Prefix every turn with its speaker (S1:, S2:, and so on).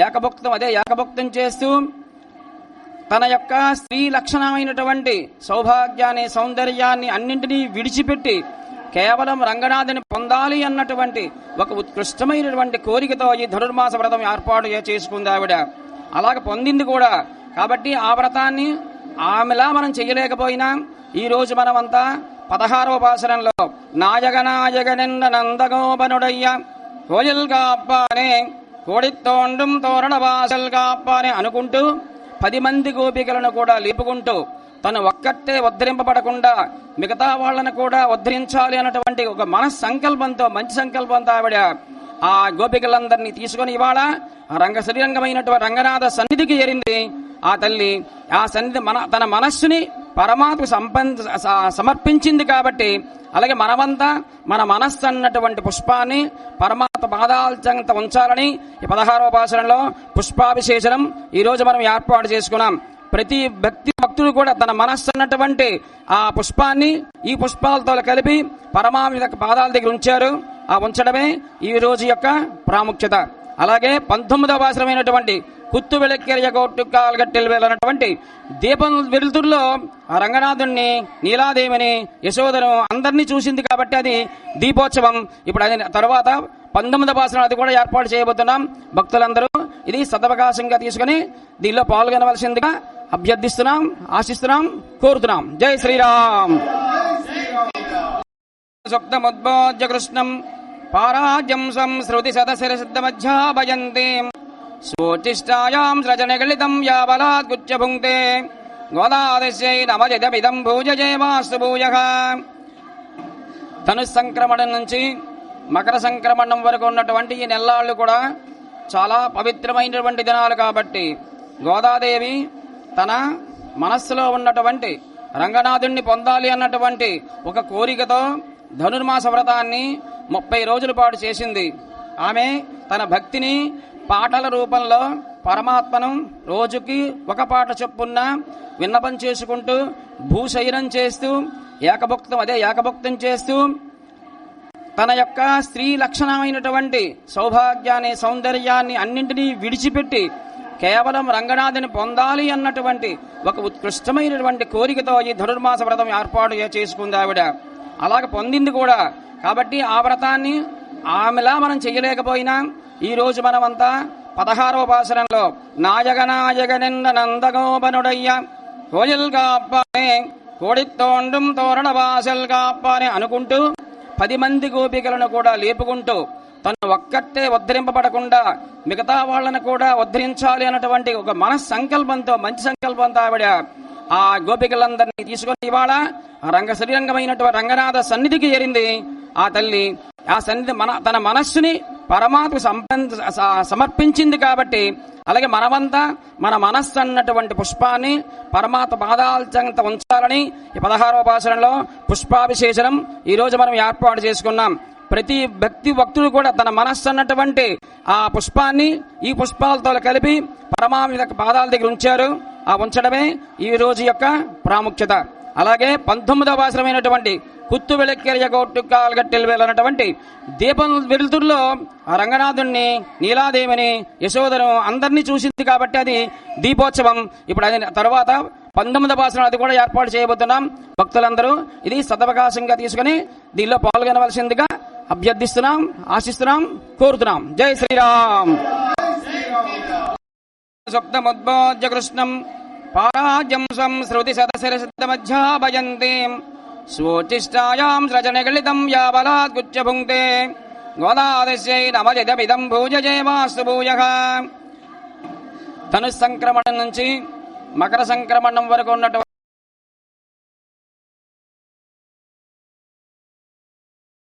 S1: ఏకభక్తం అదే ఏకభక్తం చేస్తూ తన యొక్క స్త్రీ లక్షణమైనటువంటి సౌభాగ్యాన్ని సౌందర్యాన్ని అన్నింటినీ విడిచిపెట్టి కేవలం రంగనాథుని పొందాలి అన్నటువంటి ఒక ఉత్కృష్టమైనటువంటి కోరికతో ఈ ధనుర్మాస వ్రతం ఏర్పాటు చేసుకుంది ఆవిడ. అలాగ పొందింది కూడా. కాబట్టి ఆ వ్రతాన్ని ఆమెలా మనం చేయలేకపోయినా ఈ రోజు మనమంతా పదహారోపాసనంలో పాసనంలో నాయక నాయక నందగోపనుడయ్య కోయల్గా అబ్బానే కోడిత్తోండం తోరణ వాసల్ కాపానే అనుకుంటూ పది మంది గోపికలను కూడా లేపుకుంటూ తను ఒక్కటే ఉద్ధరింపబడకుండా మిగతా వాళ్ళను కూడా ఉద్ధరించాలి అన్నటువంటి ఒక మనస్సంకల్పంతో మంచి సంకల్పంతో ఆవిడ ఆ గోపికలందరినీ తీసుకొని ఇవాళ ఆ రంగ శ్రీరంగమైనటువంటి రంగనాథ సన్నిధికి చేరింది. ఆ తల్లి ఆ సన్నిధి మన తన మనస్సుని పరమాత్మ సంపన్ సమర్పించింది కాబట్టి అలాగే మనమంతా మన మనస్సు అన్నటువంటి పుష్పాన్ని పరమా పాదాల ఉంచాలని ఈ పదహారవ భాషణలో పుష్పాభిషేచనం ఈ రోజు మనం ఏర్పాటు చేసుకున్నాం. ప్రతి భక్తి భక్తుడు కూడా తన మనస్సు అన్నటువంటి ఆ పుష్పాన్ని ఈ పుష్పాలతో కలిపి పరమాత్మ పాదాల దగ్గర ఉంచారు. ఆ ఉంచడమే ఈ రోజు యొక్క ప్రాముఖ్యత. అలాగే పంతొమ్మిదవ భాషమైనటువంటి కుత్తు వెలక్కెరయ గొట్టుకాలు గట్టెలు వెళ్ళినటువంటి దీపం వెలుతురులో ఆ రంగనాథుణ్ణి నీలాదేవిని యశోదను అందరినీ చూసింది కాబట్టి అది దీపోత్సవం. ఇప్పుడు అది తర్వాత పంతొమ్మిదవ భాషను అది కూడా ఏర్పాటు చేయబోతున్నాం భక్తులందరూ. ఇది సదవకాశంగా తీసుకుని దీనిలో పాల్గొనవలసిందిగా అభ్యర్థిస్తున్నాం ఆశిస్తున్నాం కోరుతున్నాం. జై శ్రీరామ్. సుప్తముద్బోధ్య కృష్ణం పారాజ్యం సంశ్రుతి సదశిరసిద్ధమధ్యా భజంతి. స్వోచిష్టాయాం సృజనగళితం యాబలాత్ గుచ్చ భుంక్తే గోదాదస్యై నమజదమిదం భూజయేవాస్తు భూయ ధను సంక్రమణం నుంచి మకర సంక్రమణం వరకు ఉన్నటువంటి ఈ నెల్లాళ్ళు కూడా చాలా పవిత్రమైనటువంటి దినాలు కాబట్టి గోదాదేవి తన మనస్సులో ఉన్నటువంటి రంగనాథుణ్ణి పొందాలి అన్నటువంటి ఒక కోరికతో ధనుర్మాస వ్రతాన్ని ముప్పై రోజుల పాటు చేసింది. ఆమె తన భక్తిని పాటల రూపంలో పరమాత్మను రోజుకి ఒక పాట చొప్పున విన్నపం చేసుకుంటూ భూశయనం చేస్తూ ఏకభక్తం అదే ఏకభక్తం చేస్తూ తన యొక్క స్త్రీ లక్షణమైనటువంటి సౌభాగ్యాన్ని సౌందర్యాన్ని అన్నింటినీ విడిచిపెట్టి కేవలం రంగనాథుని పొందాలి అన్నటువంటి ఒక ఉత్కృష్టమైనటువంటి కోరికతో ఈ ధనుర్మాస వ్రతం ఏర్పాటు చేసుకుంది ఆవిడ. అలాగ పొందింది కూడా కాబట్టి ఆ వ్రతాన్ని ఆమెలా మనం చేయలేకపోయినా ఈ రోజు మనమంతా పదహారోపాసనంలో నాయక నాయక నిన్న నందగోపనుడయ్య కోయిల్ కాపానే కోడిత్తోండం తోరణ వాసల్ కాప్పని అనుకుంటూ పది మంది గోపికలను కూడా లేపుకుంటూ తను ఒక్కటే ఉద్ధరింపబడకుండా మిగతా వాళ్ళను కూడా ఉద్ధరించాలి అన్నటువంటి ఒక మనస్సంకల్పంతో మంచి సంకల్పంతో ఆవిడ ఆ గోపికలందరినీ తీసుకుని ఇవాళ ఆ రంగ శ్రీరంగమైనటువంటి రంగనాథ సన్నిధికి చేరింది. ఆ తల్లి ఆ సన్నిధి మన తన మనస్సుని పరమాత్మ సమర్పించింది కాబట్టి అలాగే మనమంతా మన మనస్సు అన్నటువంటి పుష్పాన్ని పరమాత్మ పాదాల ఉంచాలని ఈ పదహారవ భాషణలో పుష్పాభిషేచనం ఈరోజు మనం ఏర్పాటు చేసుకున్నాం. ప్రతి భక్తి భక్తుడు కూడా తన మనస్సు అన్నటువంటి ఆ పుష్పాన్ని ఈ పుష్పాలతో కలిపి పరమాత్మ పాదాల దగ్గర ఉంచారు. ఆ ఉంచడమే ఈ రోజు యొక్క ప్రాముఖ్యత. అలాగే పంతొమ్మిదవ భాషమైనటువంటి కుత్తు వెలక్కెరయ గొట్టుకాలు గట్టెలు వెళ్ళినటువంటి దీపం వెలుతురులో ఆ రంగనాథుణ్ణి నీలాదేవిని యశోదను అందరినీ చూసింది కాబట్టి అది దీపోత్సవం. ఇప్పుడు అది తర్వాత పంతొమ్మిదవ భాషను అది కూడా ఏర్పాటు చేయబోతున్నాం భక్తులందరూ. ఇది సదవకాశంగా తీసుకుని దీనిలో పాల్గొనవలసిందిగా అభ్యర్థిస్తున్నాం ఆశిస్తున్నాం కోరుతున్నాం. జై శ్రీరామ్. సుప్తముద్బోధ్య కృష్ణం. పారాజ్యం సంశ్రుతి సదశిరసిద్ధమధ్యా భజంతి. స్వోచిష్టాయాం సృజనగళితం యాబలాత్ గుచ్చ భుంక్తే గోదాదస్యై నమజదమిదం భూజయేవాస్తు భూయ. ధను సంక్రమణం నుంచి మకర సంక్రమణం వరకు ఉన్నటువంటి